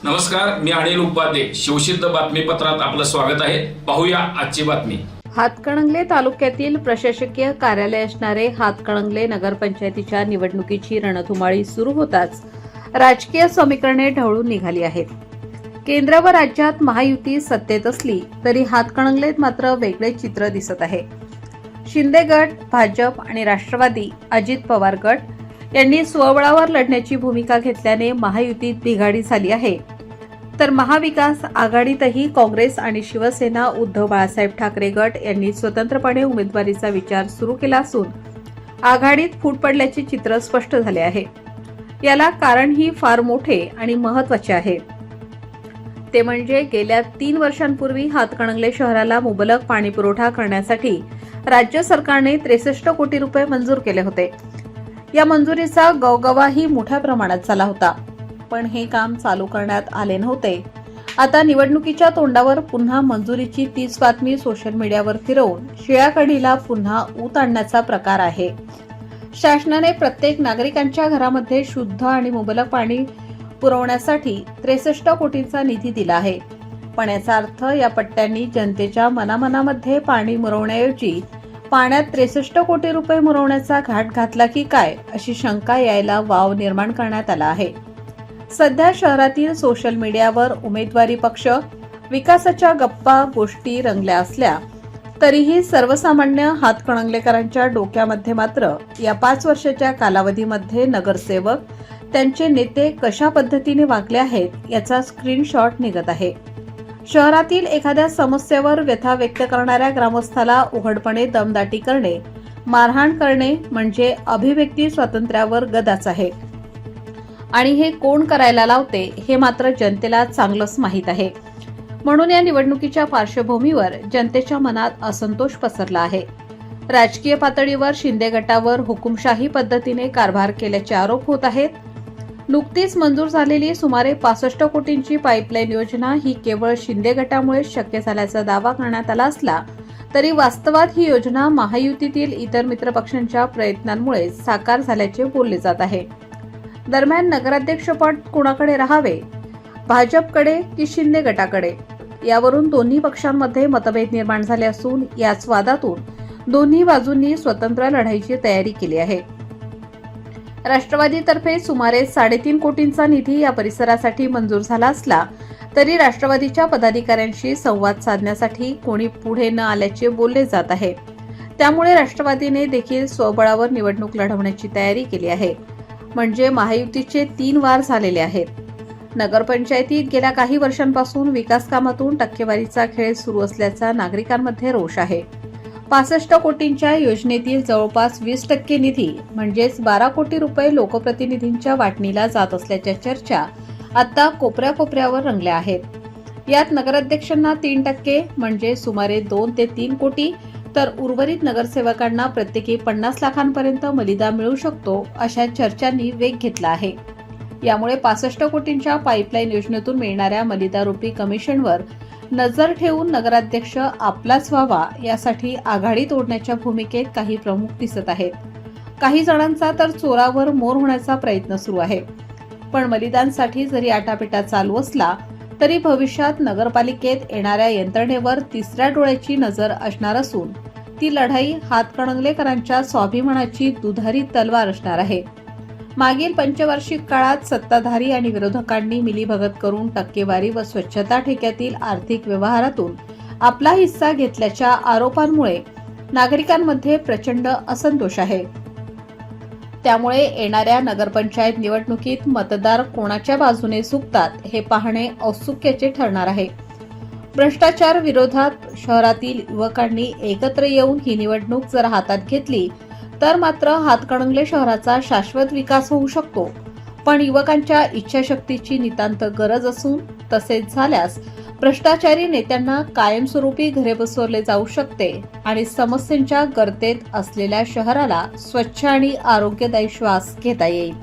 नमस्कार मी अनिल उपाध्ये. शिवसिद्ध बातमीपत्रात आपलं स्वागत आहे. पाहूया आजची बातमी. हातकणंगले तालुक्यातील प्रशासकीय कार्यालय असणारे हातकणंगले नगरपंचायतीच्या निवडणुकीची रणधुमाळी सुरू होताच राजकीय समीकरणे ढवळून निघाली आहेत. केंद्र व राज्यात महायुती सत्तेत असली तरी हातकणंगलेत मात्र वेगळे चित्र दिसत आहे. शिंदे गट भाजप आणि राष्ट्रवादी अजित पवार गट यांनी स्वबळावर लढण्याची भूमिका घेतल्याने महायुतीत बिघाडी झाली आहे. तर महाविकास आघाडीतही काँग्रेस आणि शिवसेना उद्धव बाळासाहेब ठाकरे गट यांनी स्वतंत्रपणे उमेदवारीचा विचार सुरू केला असून आघाडीत फूट पडल्याचे चित्र स्पष्ट झाले आहे. याला कारणही फार मोठे आणि महत्त्वाचे आहे. ते म्हणजे गेल्या तीन वर्षांपूर्वी हातकणंगले शहराला मुबलक पाणीपुरवठा करण्यासाठी राज्य सरकारने त्रेसष्ट कोटी रुपये मंजूर केले होते. या मंजुरीचा गवगवाही मोठ्या प्रमाणात झाला होता. पण हे काम चालू करण्यात आले नव्हते. आता निवडणुकीच्या तोंडावर पुन्हा मंजुरीची तीच बातमी सोशल मीडियावर फिरवून शिळ्याकडीला पुन्हा ऊत आणण्याचा प्रकार आहे. शासनाने प्रत्येक नागरिकांच्या घरामध्ये शुद्ध आणि मुबलक पाणी पुरवण्यासाठी त्रेसष्ट कोटींचा निधी दिला आहे. पण याचा अर्थ या पट्ट्यांनी जनतेच्या मनामनामध्ये पाणी मुरवण्याऐवजी पाण्यात त्रेसष्ट कोटी रुपये मुरवण्याचा घाट घातला की काय अशी शंका यायला वाव निर्माण करण्यात आला आहे. सध्या शहरातील सोशल मीडियावर उमेदवारी पक्ष विकासाच्या गप्पा गोष्टी रंगल्या असल्या तरीही सर्वसामान्य हातकणंगलेकरांच्या डोक्यामध्ये मात्र या पाच वर्षाच्या कालावधीमध्ये नगरसेवक त्यांचे नेते कशा पद्धतीने वागले आहेत याचा स्क्रीनशॉट निघत आहे. शहरातील एखाद्या समस्येवर व्यथा व्यक्त करणाऱ्या ग्रामस्थाला उघडपणे दमदाटी करणे मारहाण करणे म्हणजे अभिव्यक्ती स्वातंत्र्यावर गदाच आहे. आणि हे कोण करायला लावते हे मात्र जनतेला चांगलंच माहीत आहे. म्हणून या निवडणुकीच्या पार्श्वभूमीवर जनतेच्या मनात असंतोष पसरला आहे. राजकीय पातळीवर शिंदे गटावर हुकुमशाही पद्धतीने कारभार केल्याचे आरोप होत आहेत. नुकतीच मंजूर झालेली सुमारे पासष्ट कोटींची पाईपलाईन योजना ही केवळ शिंदे गटामुळे शक्य झाल्याचा दावा करण्यात आला असला तरी वास्तवात ही योजना महायुतीतील इतर मित्रपक्षांच्या प्रयत्नांमुळे साकार झाल्याचे बोलले जात आहे. दरम्यान नगराध्यक्षपद कुणाकडे राहावे? भाजपकडे की शिंदे गटाकडे? यावरून दोन्ही पक्षांमध्ये मतभेद निर्माण झाले असून याच वादातून दोन्ही बाजूंनी स्वतंत्र लढाईची तयारी केली आहे. राष्ट्रवादीतर्फे सुमारे साडेतीन कोटींचा निधी या परिसरासाठी मंजूर झाला असला तरी राष्ट्रवादीच्या पदाधिकाऱ्यांशी संवाद साधण्यासाठी कोणी पुढे न आल्याचे बोलले जात आहे. त्यामुळे राष्ट्रवादीने देखील स्वबळावर निवडणूक लढवण्याची तयारी केली आहे. म्हणजे महायुतीचे तीन वार झालेले आहेत. नगरपंचायतीत गेल्या काही वर्षांपासून विकास कामातून टक्केवारीचा खेळ सुरू असल्याचा नागरिकांमध्ये रोष आहे. पासष्ट कोटींच्या योजनेतील जवळपास वीस टक्के निधी म्हणजेच बारा कोटी रुपये लोकप्रतिनिधींच्या वाटणीला जात असल्याच्या चर्चा आता कोपऱ्या कोपऱ्यावर रंगल्या आहेत. यात नगराध्यक्षांना तीन टक्के म्हणजे सुमारे दोन ते तीन कोटी तर उर्वरित नगरसेवकांना प्रत्येकी पन्नास लाखांपर्यंत मलिदा मिळू शकतो अशा चर्चांनी वेग घेतला आहे. यामुळे पासष्ट कोटींच्या पाईपलाईन योजनेतून मिळणाऱ्या मलिदारूपी कमिशनवर नजर ठेवून नगराध्यक्ष आपलाच व्हावा यासाठी आघाडी तोडण्याच्या भूमिकेत काही प्रमुख दिसत आहेत. काही जणांचा तर चोरावर मोर होण्याचा प्रयत्न सुरू आहे. पण मलिदांसाठी जरी आटापिटा चालू असला तरी भविष्यात नगरपालिकेत येणाऱ्या यंत्रणेवर तिसऱ्या डोळ्याची नजर असणार असून ती लढाई हातकणंगलेकरांच्या स्वाभिमानाची दुधारी तलवार असणार आहे. मागील पंचवार्षिक काळात सत्ताधारी आणि विरोधकांनी मिलीभगत करून टक्केवारी व स्वच्छता ठेक्यातील आर्थिक व्यवहारातून आपला हिस्सा घेतल्याच्या आरोपांमुळे नागरिकांमध्ये प्रचंड असंतोष आहे. त्यामुळे येणाऱ्या नगरपंचायत निवडणुकीत मतदार कोणाच्या बाजूने चुकतात हे पाहणे औत्सुक्याचे ठरणार आहे. भ्रष्टाचार विरोधात शहरातील युवकांनी एकत्र येऊन ही निवडणूक जर हातात घेतली तर मात्र हातकणंगले शहराचा शाश्वत विकास होऊ शकतो. पण युवकांच्या इच्छाशक्तीची नितांत गरज असून तसेच झाल्यास भ्रष्टाचारी नेत्यांना कायमस्वरूपी घरे बसवले जाऊ शकते आणि समस्यांच्या गर्तेत असलेल्या शहराला स्वच्छ आणि आरोग्यदायी श्वास घेता येईल.